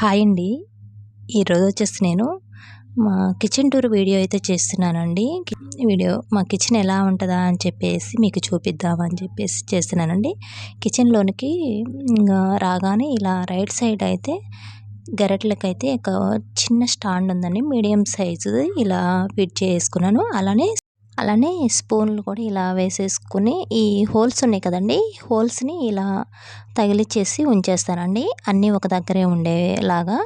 Hi అండి. ఈరోజు వచ్చేసి నేను మా కిచెన్ టూర్ వీడియో అయితే చేస్తున్నానండి. వీడియో మా కిచెన్ ఎలా ఉంటుందా అని చెప్పేసి మీకు చూపిద్దామని చెప్పేసి చేస్తున్నానండి. కిచెన్లోనికి ఇంకా రాగానే ఇలా రైట్ సైడ్ అయితే గరెట్లకైతే ఒక చిన్న స్టాండ్ ఉందండి. మీడియం సైజు ఇలా ఫిట్ చేసుకున్నాను. అలానే అలానే స్పూన్లు కూడా ఇలా వేసేసుకుని ఈ హోల్స్ ఉన్నాయి కదండి హోల్స్ని ఇలా తగిలిచ్చేసి ఉంచేస్తానండి. అన్నీ ఒక దగ్గరే ఉండేలాగా.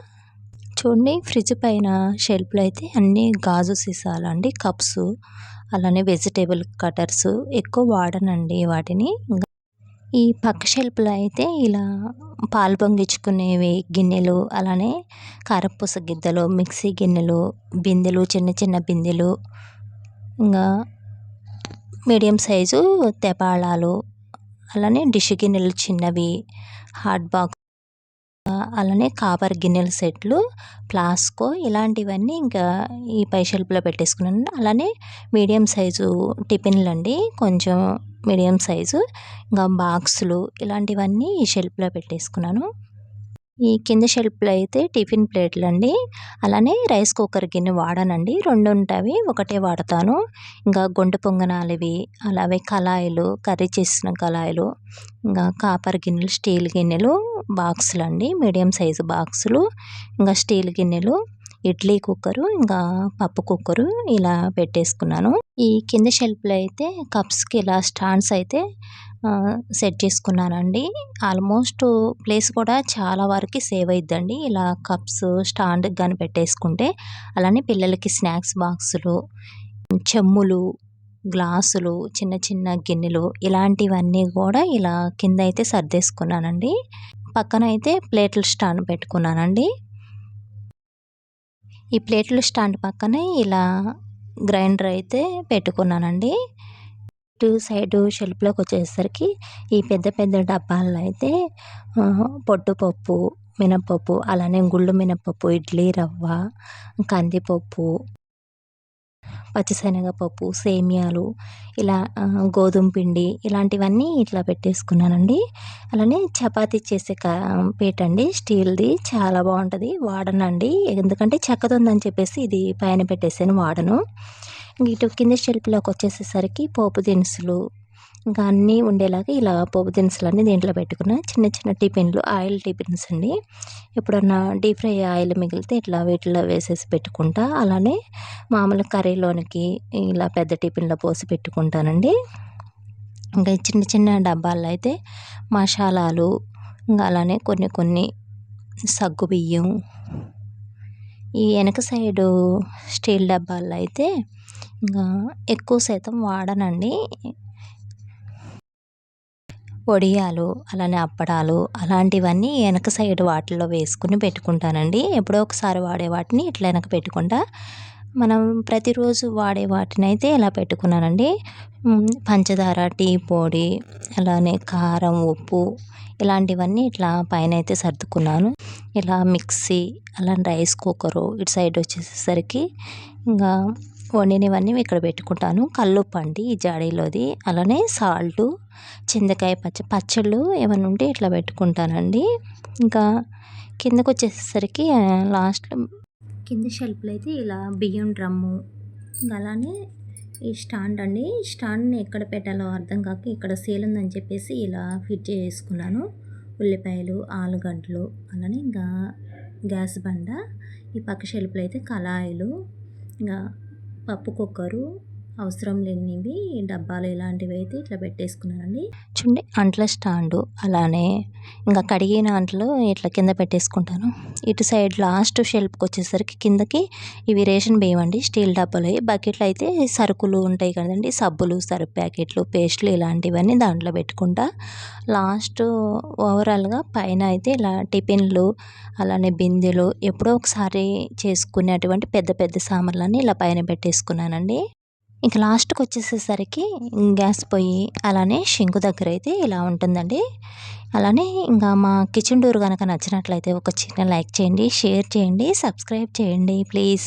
చూడండి ఫ్రిడ్జ్ పైన షెల్ఫ్లో అయితే అన్నీ గాజు సీసాలు అండి కప్స్ అలానే వెజిటేబుల్ కటర్స్ ఎక్కువ వాడనండి వాటిని. ఈ పక్క షెల్ఫ్లో అయితే ఇలా పాలు పొంగించుకునేవి గిన్నెలు అలానే కారపూస గిద్దలు మిక్సీ గిన్నెలు బిందెలు చిన్న చిన్న బిందెలు ఇంకా మీడియం సైజు తెపాళాలు అలానే డిష్ గిన్నెలు చిన్నవి హాట్ బాక్స్ అలానే కాపర్ గిన్నెల సెట్లు ప్లాస్కో ఇలాంటివన్నీ ఇంకా ఈ పై షెల్ఫ్లో పెట్టేసుకున్నాను. అలానే మీడియం సైజు టిఫిన్లు అండి కొంచెం మీడియం సైజు ఇంకా బాక్సులు ఇలాంటివన్నీ ఈ షెల్ఫ్లో పెట్టేసుకున్నాను. ఈ కింద షెల్ఫ్లో అయితే టిఫిన్ ప్లేట్లు అండి అలానే రైస్ కుక్కర్ గిన్నె వాడనండి. రెండు ఉంటాయి ఒకటే వాడతాను. ఇంకా గుంట పొంగనాలివి అలాగే కళాయిలు కర్రీ చేసిన కళాయిలు ఇంకా కాపర్ గిన్నెలు స్టీల్ గిన్నెలు బాక్సులు అండి మీడియం సైజు బాక్సులు ఇంకా స్టీల్ గిన్నెలు ఇడ్లీ కుక్కరు ఇంకా పప్పు కుక్కరు ఇలా పెట్టేసుకున్నాను. ఈ కింద షెల్ఫ్లో అయితే కప్స్కి ఇలా స్టాండ్స్ అయితే సెట్ చేసుకున్నానండి. ఆల్మోస్ట్ ప్లేస్ కూడా చాలా వరకు సేవ్ అయిద్దండి. ఇలా కప్స్ స్టాండ్ కానీ పెట్టేసుకుంటే అలానే పిల్లలకి స్నాక్స్ బాక్సులు చెమ్ములు గ్లాసులు చిన్న చిన్న గిన్నెలు ఇలాంటివన్నీ కూడా ఇలా కింద అయితే సర్దేసుకున్నానండి. పక్కన అయితే ప్లేట్ల స్టాండ్ పెట్టుకున్నానండి. ఈ ప్లేట్ల స్టాండ్ పక్కనే ఇలా గ్రైండర్ అయితే పెట్టుకున్నానండి. ఇటు సైడు షెల్ఫ్లోకి వచ్చేసరికి ఈ పెద్ద పెద్ద డబ్బాల్లో అయితే పొట్టుపప్పు మినప్పప్పు అలానే గుళ్ళు మినపప్పు ఇడ్లీ రవ్వ కందిపప్పు పచ్చిశనగపప్పు సేమియాలు ఇలా గోధుమ పిండి ఇలాంటివన్నీ ఇట్లా పెట్టేసుకున్నానండి. అలానే చపాతీ చేసే క పీట అండి స్టీల్ది చాలా బాగుంటుంది వాడనండి. ఎందుకంటే చెక్కదుందని చెప్పేసి ఇది పైన పెట్టేసాను వాడను. ఇటు కింద షెల్ఫ్లోకి వచ్చేసేసరికి పోపు దినుసులు ఇంకా అన్నీ ఉండేలాగా ఇలా పోపు దినుసులు అన్నీ దీంట్లో పెట్టుకున్న. చిన్న చిన్న టిఫిన్లు ఆయిల్ టిఫిన్స్ అండి. ఎప్పుడన్నా డీప్ ఫ్రై ఆయిల్ మిగిలితే ఇట్లా వీటిలో వేసేసి పెట్టుకుంటా. అలానే మామూలు కర్రీలోనికి ఇలా పెద్ద టిఫిన్లో పోసి పెట్టుకుంటానండి. ఇంకా చిన్న చిన్న డబ్బాల్లో అయితే మసాలాలు ఇంకా అలానే కొన్ని కొన్ని సగ్గు బియ్యం ఈ వెనక సైడు స్టీల్ డబ్బాల్లో అయితే ఎక్కువ శాతం వాడనండి. వడియాలు అలానే అప్పడాలు అలాంటివన్నీ వెనక సైడ్ వాటిల్లో వేసుకుని పెట్టుకుంటానండి. ఎప్పుడో ఒకసారి వాడే వాటిని ఇట్లా వెనక పెట్టుకుంటా. మనం ప్రతిరోజు వాడే వాటిని అయితే ఇలా పెట్టుకున్నానండి. పంచదార టీ పొడి అలానే కారం ఉప్పు ఇలాంటివన్నీ ఇట్లా పైన అయితే సర్దుకున్నాను. ఇలా మిక్సీ అలానే రైస్ కుక్కరు ఇటు సైడ్ వచ్చేసరికి ఇంకా వండినవన్నీ ఇక్కడ పెట్టుకుంటాను. కల్లుప్పు అండి ఈ జాడీలోది. అలానే సాల్టు చింతకాయ పచ్చ పచ్చళ్ళు ఏమైనా ఉంటే ఇట్లా పెట్టుకుంటానండి. ఇంకా కిందకు వచ్చేసరికి లాస్ట్లో కింద షెల్ఫ్లో అయితే ఇలా బియ్యం డ్రమ్ము అలానే ఈ స్టాండ్ అండి. స్టాండ్ని ఎక్కడ పెట్టాలో అర్థం కాక ఇక్కడ సేల్ ఉందని చెప్పేసి ఇలా ఫిట్ చేసుకున్నాను. ఉల్లిపాయలు ఆలుగడ్డలు అలానే ఇంకా గ్యాస్ బండ ఈ పక్క షెల్ఫ్లో అయితే కళాయిలు ఇంకా పప్పు కుక్కరు అవసరం లేనివి డబ్బాలు ఇలాంటివి అయితే ఇట్లా పెట్టేసుకున్నానండి. చూడండి అంట్ల స్టాండు అలానే ఇంకా కడిగిన అంట్లు ఇట్లా కింద పెట్టేసుకుంటాను. ఇటు సైడ్ లాస్ట్ షెల్ఫ్కి వచ్చేసరికి కిందకి ఇవి రేషన్ బియ్యం అండి స్టీల్ డబ్బాలు. బకెట్లు అయితే సరుకులు ఉంటాయి కదండి సబ్బులు సరుపు ప్యాకెట్లు పేస్ట్లు ఇలాంటివన్నీ దాంట్లో పెట్టుకుంటా. లాస్ట్ ఓవరాల్గా పైన అయితే ఇలా టిఫిన్లు అలానే బిందెలు ఎప్పుడో ఒకసారి చేసుకునేటువంటి పెద్ద పెద్ద సామాన్లన్నీ ఇలా పైన పెట్టేసుకున్నానండి. ఇక లాస్ట్కి వచ్చేసేసరికి గ్యాస్ పొయ్యి అలానే షింకు దగ్గర అయితే ఇలా ఉంటుందండి. అలానే ఇంకా మా కిచెన్ డోర్ కనుక నచ్చినట్లయితే ఒక చిన్న లైక్ చేయండి షేర్ చేయండి సబ్స్క్రైబ్ చేయండి ప్లీజ్.